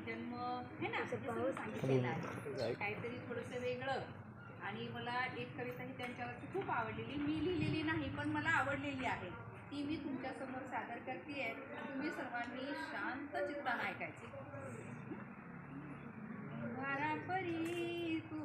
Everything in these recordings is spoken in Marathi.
जन्म हे ना? सगळं सांगितलेलं आहे. काहीतरी थोडंसं वेगळं. आणि मला एक कविता ही त्यांच्यावरची खूप आवडलेली. मी लिहिलेली नाही पण मला आवडलेली आहे. ती मी तुमच्यासमोर सादर करते आहे तुम्ही सर्वांनी शांत चित्तानं ऐकायची. परी तू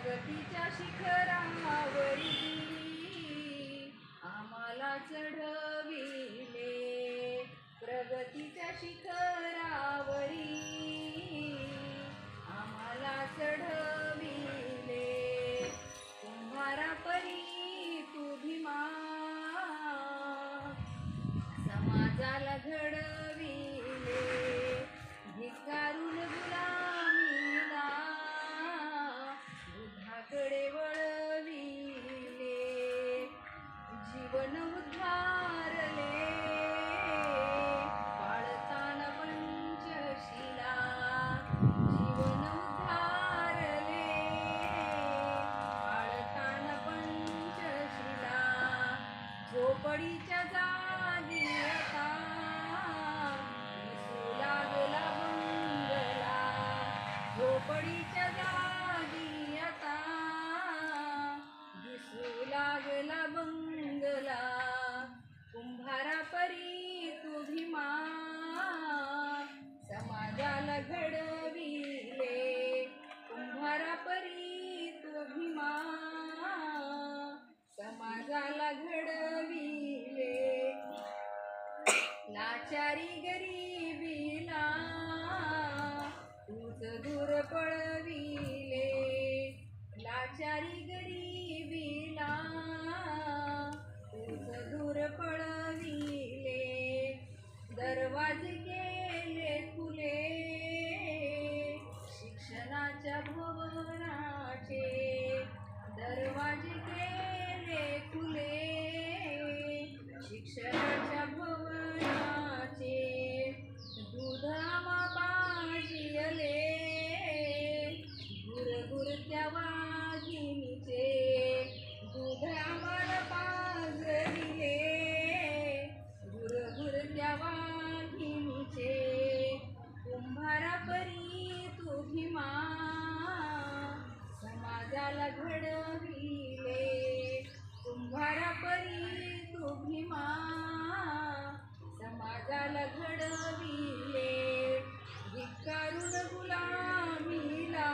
प्रगतीच्या शिखरावरी आम्हाला चढविले. प्रगतीच्या शिखरावरी आम्हाला चढविले. कुंभारा परी तू भीमा समाजाला घड वन उद्धारले. पाळताना पंचशिला जीवन उद्धारले. पाळताना पंचशिला झोपडीच्या जागी आता. दिसू लागला बंगला. झोपडीच्या जागी आता. दिसू लागला बंगला कुंभारा परी तू भीमा समाजाला घडविले कुंभारा परी तू भीमा समाजाला घडविले. लाचारी गरीबीला तूच दूर पळविले. लाचारी गरीब धिक्कारून गुलामीला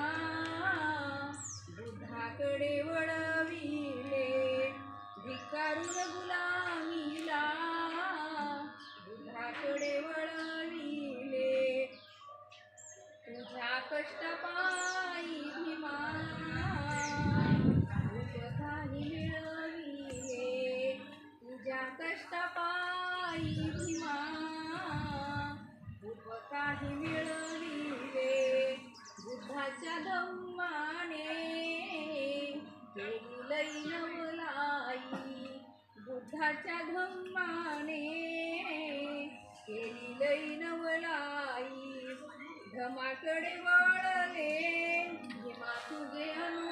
बुद्धाकडे वळविले. धिक्कारून गुलामीला बुद्धाकडे वळविले. तुझ्या कष्टपायी भीमा उपकाही मिळविले. तुझ्या कष्टपायी लई नवलाई धमाकडे वळले. तुझे अनु